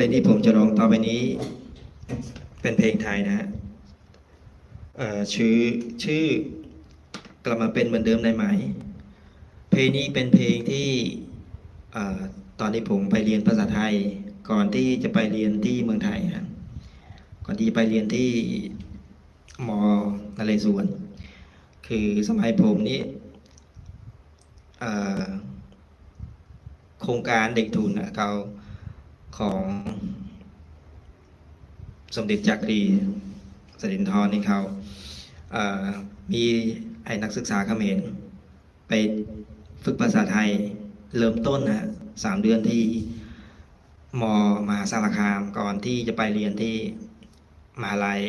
ลงที่ผมจะร้องต่อไปนี้ เป็นเพลงไทยนะฮะชื่อชื่อกลับมาเป็นเหมือนเดิมได้ไหม เพลงนี้เป็นเพลงที่อตอนที่ผมไปเรียนภาษาไทย ก่อนที่จะไปเรียนที่เมืองไทยนะก่อนที่ไปเรียนที่มอนเรศวรคือสมัยผมนี้โครงการเด็กทุนนะเขา ของสมเด็จจักรีสรินทรนี่เขามีไอ้นักศึกษาเขมรไปฝึกภาษาไทยเริ่มต้นนะฮะสามเดือนที่มมหาสารคามก่อนที่จะไปเรียนที่มหาลัย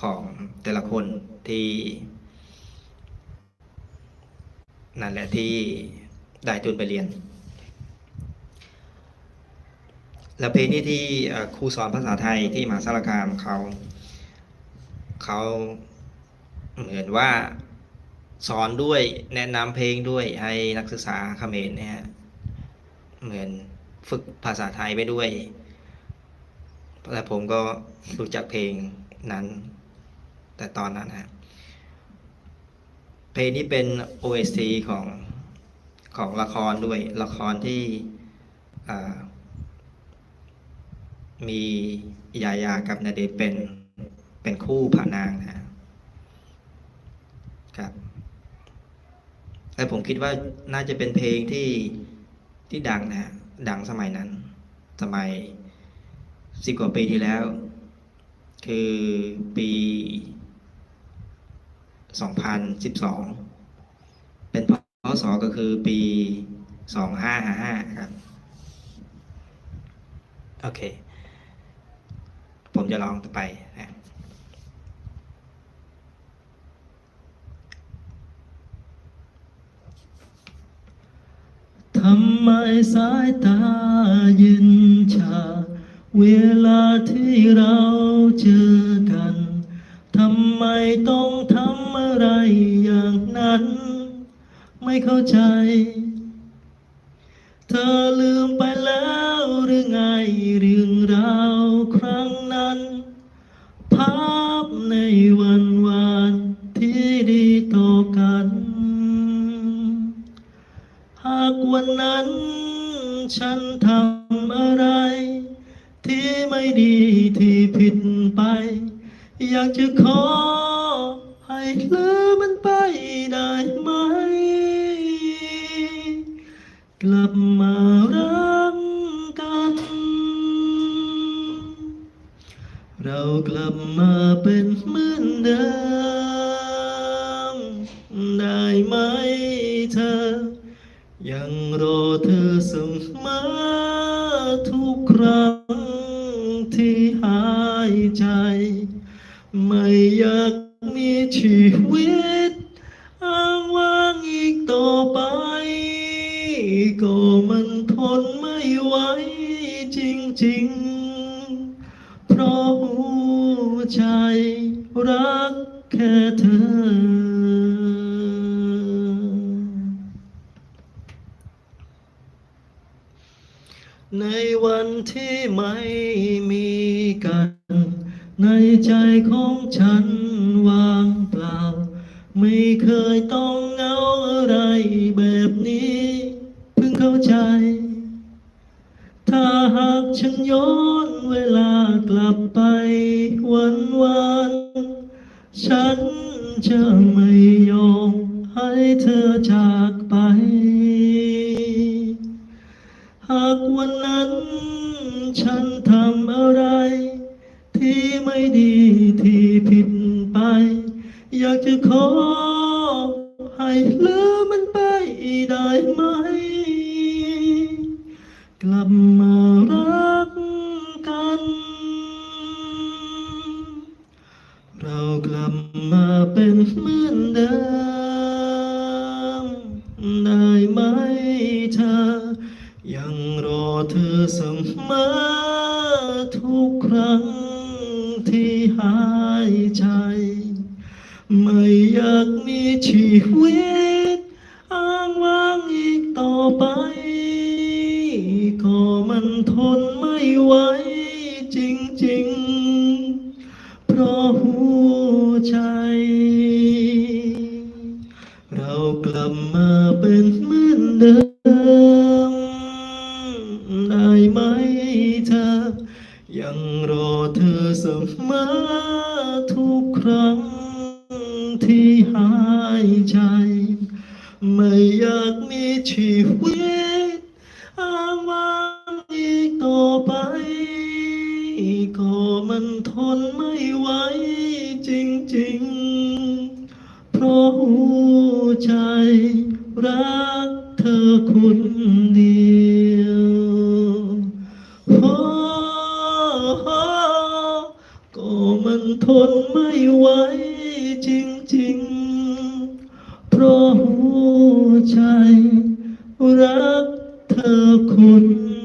ของแต่ละคนที่นั่นแหละที่ได้ทุนไปเรียน แล้วเพลงนี้ที่ครูสอนภาษาไทยที่มหาสารคามเขาเขาเหมือนว่าสอนด้วยแนะนำเพลงด้วยให้นักศึกษาเขมรเนี่ยเหมือนฝึกภาษาไทยไปด้วยและผมก็รู้จักเพลงนั้น แต่ตอนนั้นนะเพลงนี้เป็น OST ของของละครด้วยละครที่อ่า มียายากับนาเดชเป็นเป็นคู่พระนางนะครับและผมคิดว่าน่าจะเป็นเพลงที่ที่ดังนะดังสมัยนั้น สมัยสิบกว่าปีที่แล้ว คือปี2012เป็นพศก็คือปี2555ครับโอเค ผมจะลองต่อไปนะทำไมสายตาเย็นชา เวลาที่เราเจอกัน ทำไมต้องทำอะไรอย่างนั้น ไม่เข้าใจ เธอลืมไปแล้วหรือไงเรื่องราวครั้งากวันนั้น ฉันทำอะไร ที่ไม่ดีที่ผิดไป อยากจะขอ ให้ลืมมันไปได้ไหม กลับมารักกัน เรากลับมาเป็นเหมือนเดิม ยังรอเธอเสมอทุกครั้งที่หายใจ ไม่อยากมีชีวิตอ้างว้างอีกต่อไป ก็มันทนไม่ไหวจริงๆ เพราะหัวใจรักแค่เธอ ในวันที่ไม่มีกัน ในใจของฉันว่างเปล่า ไม่เคยต้องเหงาอะไรแบบนี้ เพิ่งเข้าใจ ถ้าหากฉันย้อนเวลากลับไปวันวันๆฉันจะไม่ยอมให้เธอจาก หากวันนั้นฉันทำอะไร ที่ไม่ดีที่ผิดไป อยากจะขอ ให้ลืมมันไปได้ไหม กลับมารักกัน เรากลับมาเป็นเหมือนเดิม เธอเสมอทุกครั้งที่หายใจ ไม่อยากมีชีวิตอ้างว้างอีกต่อไป ก็มันทนไม่ไหวจริงๆ เพราะหัวใจ เรากลับมาเป็นเหมือนเดิม ยังรอเธอเสมอทุกครั้งที่หายใจ ไม่อยากมีชีวิตอ้างว้างอีกต่อไป ก็มันทนไม่ไหวจริงๆ เพราะหัวใจรักเธอคนเดียว ทนไม่ไหวจริงๆ เพราะหัวใจรักเธอคน